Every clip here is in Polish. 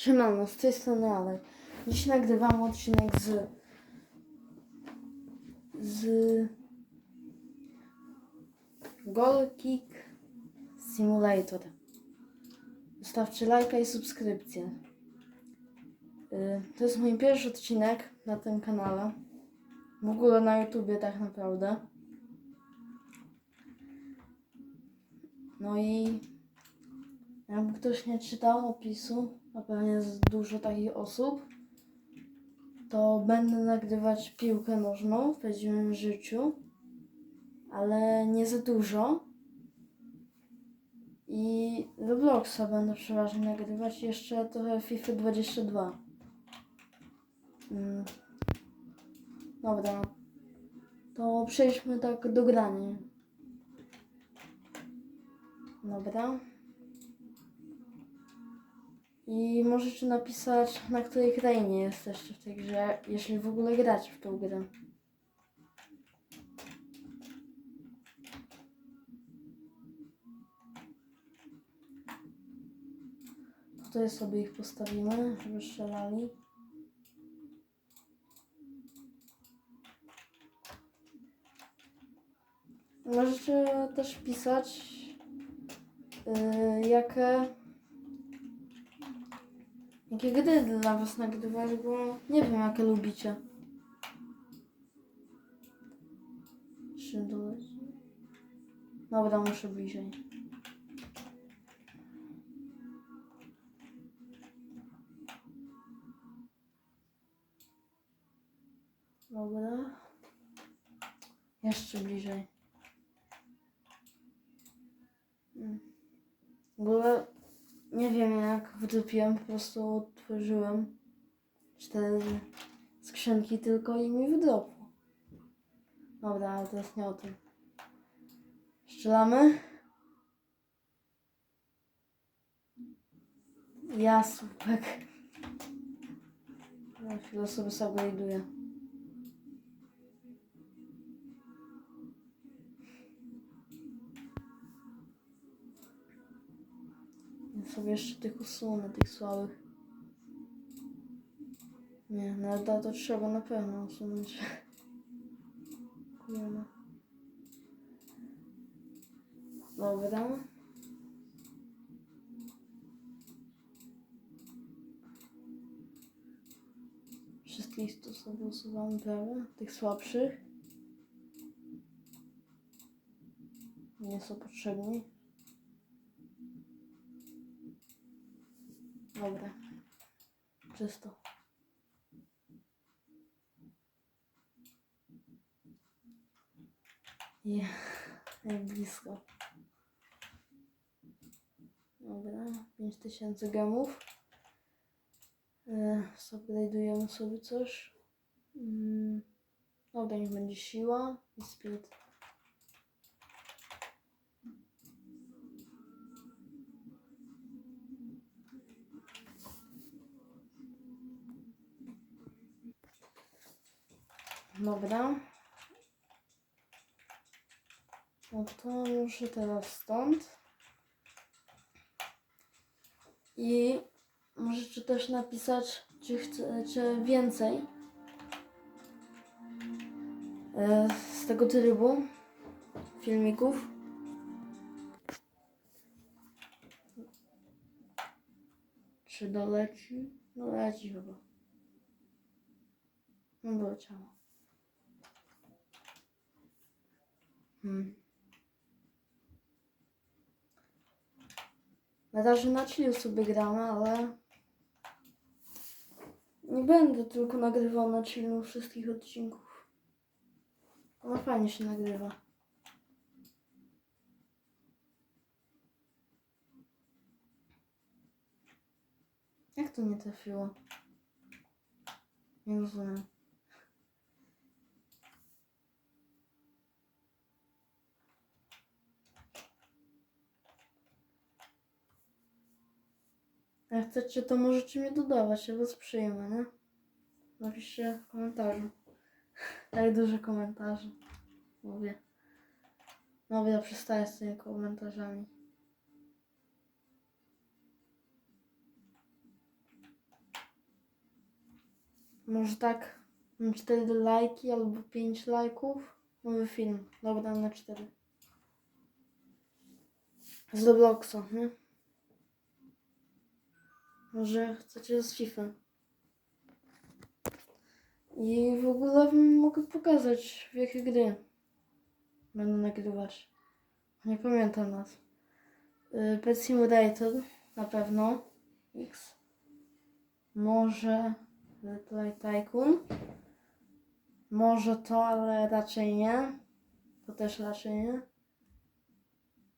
Siemano, z tej strony Alek. Dziś nagrywam odcinek z... z... Goal Kick Simulator. Zostawcie lajka i subskrypcję. Y, To jest mój pierwszy odcinek na tym kanale. W ogóle na YouTubie tak naprawdę. No i jakby ktoś nie czytał opisu, a pewnie jest dużo takich osób, to będę nagrywać piłkę nożną w prawdziwym życiu, ale nie za dużo. I Robloxa będę przeważnie nagrywać, jeszcze trochę FIFA 22. Mm. Dobra, to przejdźmy tak do grania. Dobra. I możecie napisać, na której krainie jesteście w tej grze, jeśli w ogóle gracie w tą grę. Tutaj sobie ich postawimy, żeby strzelali. Możecie też pisać, yy, jakie Jakie gry dla was nagrywać, bo nie wiem jakie lubicie. Doleci? Dobra, muszę bliżej. Dobra. Jeszcze bliżej. Mm. W ogóle nie wiem jak wdupiłem, po prostu otworzyłem cztery skrzynki tylko i mi wydropło. Dobra, ale to jest nie o tym. Strzelamy. Ja słupek. Na chwilę sobie zagrajduję. Sobie jeszcze tych usunę, tych słabych. Nie, no ale to, trzeba na pewno usunąć. Kurwa. Dobra. Wszystkich tu sobie usuwamy prawie, tych słabszych. Nie są potrzebni. Dobra. Czysto. Je, jak blisko. Dobra, 5000 gemów. E, Zupgrade'ujemy sobie coś. Mm, Dobra, niech będzie siła i speed. Dobra. No to muszę teraz stąd. I możecie też napisać, czy chcecie więcej e, z tego trybu filmików. Czy doleci? Doleci chyba. No doleciało. Hmm. Na razie na chillu sobie gramy, ale nie będę tylko nagrywał na chillu wszystkich odcinków. No fajnie się nagrywa. Jak to nie trafiło? Nie rozumiem. Jak chcecie, to możecie mnie dodawać, ja was przyjmę, nie? Napiszcie w komentarzu. Jak dużo komentarzy. Mówię. No ja przestaję z tymi komentarzami. Może tak mam 4 lajki albo 5 lajków. Nowy film. Dobra, na 4. Z Robloxa, nie? Może chcecie z FIFA. I w ogóle mogę pokazać, w jakie gry będę nagrywać. Nie pamiętam nas. Y, Pet Simulator na pewno. X. Może Replay Tycoon. Może to, ale raczej nie. To też raczej nie.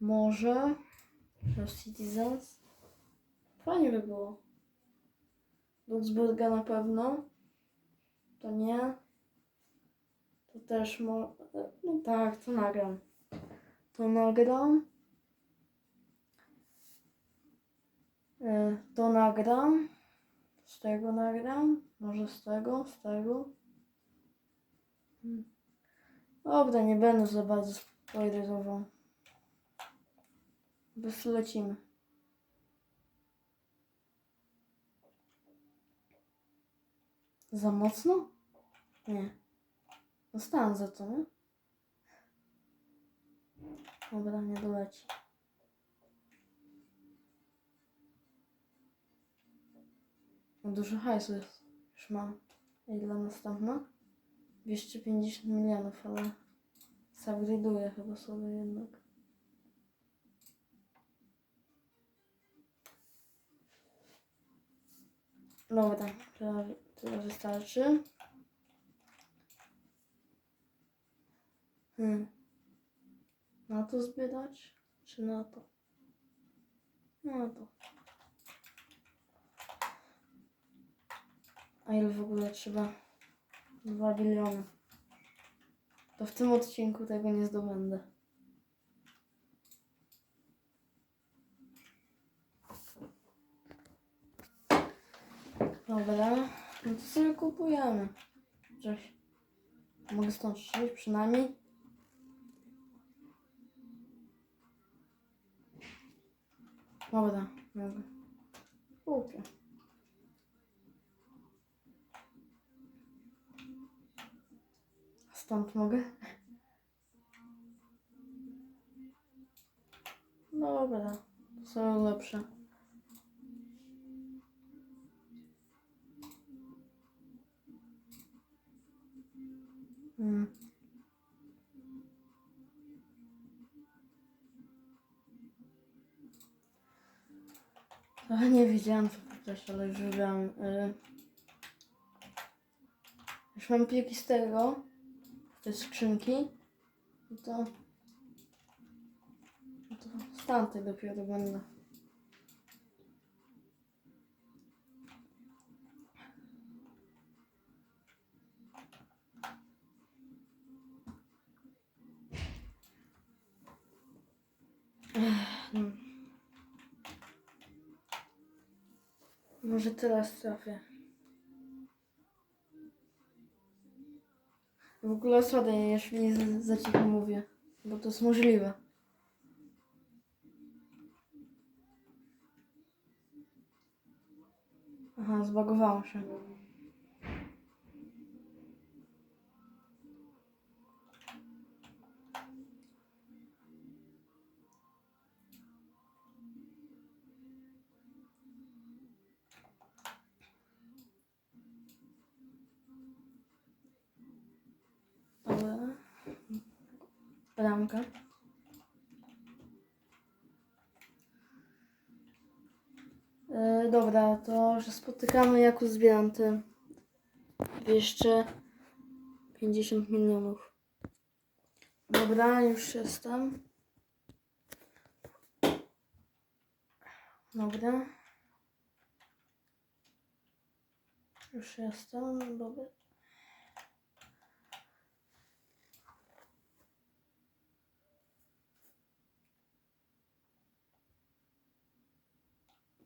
Może Citizens. Fajnie by było. Luxburga na pewno. To nie. To też mo... No tak, to nagram. To nagram. E, To nagram. Z tego nagram. Może z tego, z tego. Hmm. Dobra, nie będę za bardzo spoilerował. Po prostu lecimy. Za mocno? Nie. Dostałem za to, nie? Dobra, nie doleci. Dużo hajsu jest. Już mam. Ile następna? 250 milionów, ale zupgraduję chyba sobie jednak. Dobra, tyle, tyle wystarczy. Hmm. Na to zbierać? Czy na to? Na to. A ile w ogóle trzeba? 2 biliony. To w tym odcinku tego nie zdobędę. Dobra, no to sobie kupujemy. Coś. Mogę stąd strzelić przynajmniej. Dobra, mogę. Kupię. Stąd mogę? Dobra, to są lepsze. Trochę nie wiedziałam co ale już. Y... Już mam pliki z tego, z tej skrzynki. No to... No to z tamtej dopiero będę. Może teraz trafię. W ogóle sorry, jeśli za cicho mówię, bo to jest możliwe. Aha, zbagowało się. Bramka. E, dobra, to że spotykamy jak uzbieram te jeszcze 50 milionów. Dobra, już jestem. Dobra. Już jestem, dobra.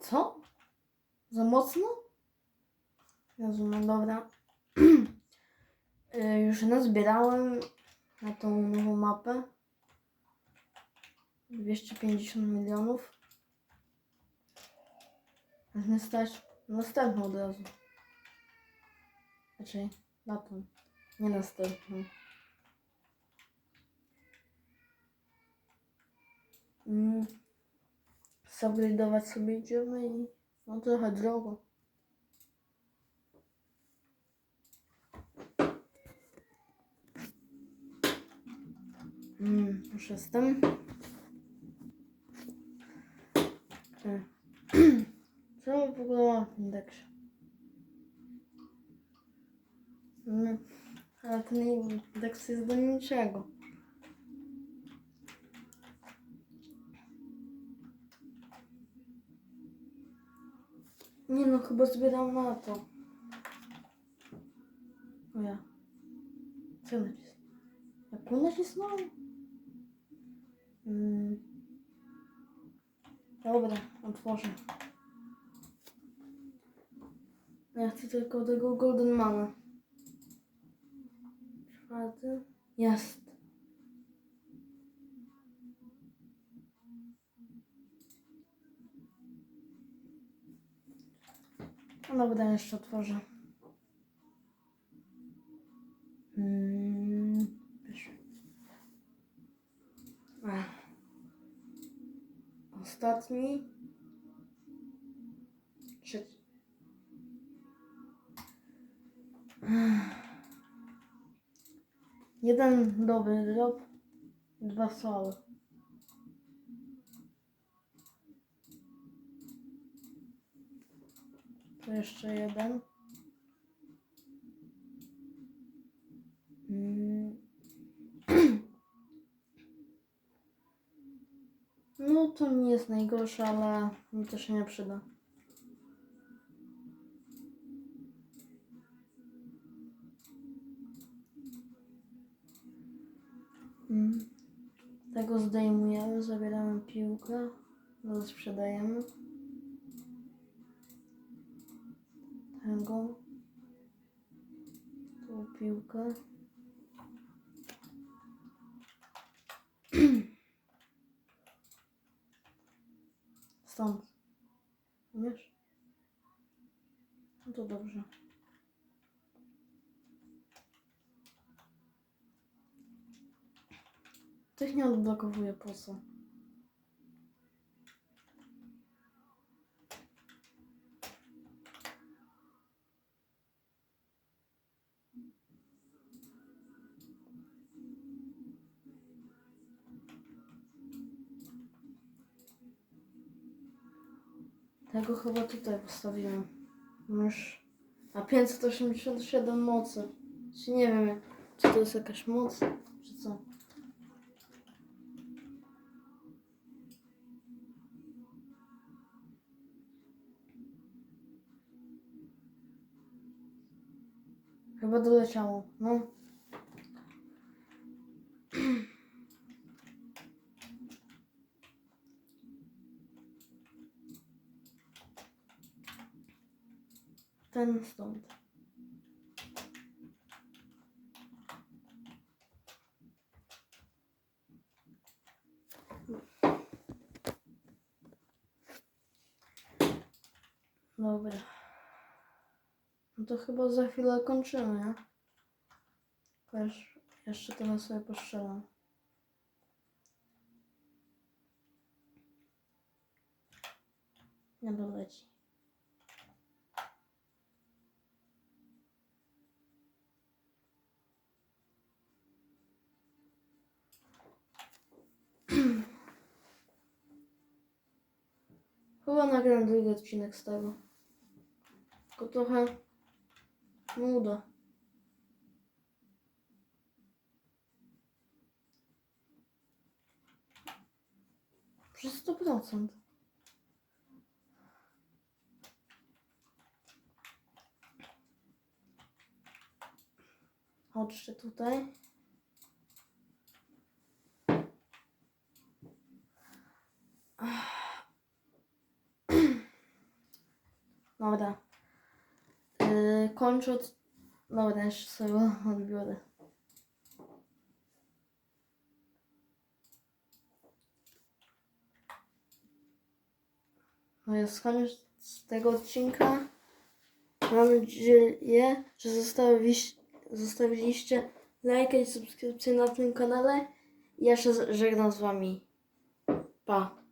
Co? Za mocno? No dobra. Y, Już nazbierałem na tą nową mapę. 250 milionów. Nie stać na następną od razu. Znaczy, na tą. Nie następną. Mm. Zupgrade'ować sobie idziemy i no trochę drogo. Mm, już jestem. Mm. Co w ogóle mam w indeksie? Mm, ale ten indeks jest do niczego. Nie no, chyba zbieram na to. O ja. Co nacisnąłem? Jak tu nacisnąłem? Mm. Dobra, otworzę. Ja chcę tylko tego Golden Mana. Czwarty. Jest. Dobra, jeszcze otworzę. Mm. Ostatni. Trzeci. Jeden dobry drop, dwa słabe. Tu jeszcze jeden. Mm. No to nie jest najgorsze, ale mi to się nie przyda. Mm. Tego zdejmujemy, zabieramy piłkę, sprzedajemy. Tego. Tą piłkę. Stąd. Wiesz? No to dobrze. Tych nie odblokowuję po co. Tego chyba tutaj postawiłem. Już na 587 mocy. Czy nie wiem, czy to jest jakaś moc, czy co. Chyba doleciało, no. Ten stąd. Dobra. No to chyba za chwilę kończymy, nie? Też jeszcze trochę sobie postrzelam. Nie doleci. Chyba nagram drugi odcinek z tego. Tylko trochę nuda. Przez 100%. Chodźcie tutaj. Dobra. Yy, kończąc. Dobra, jeszcze sobie odbiorę. No jest koniec tego odcinka. Mam nadzieję, że zostawiliście, lajka i subskrypcję na tym kanale. Ja się żegnam z wami. Pa.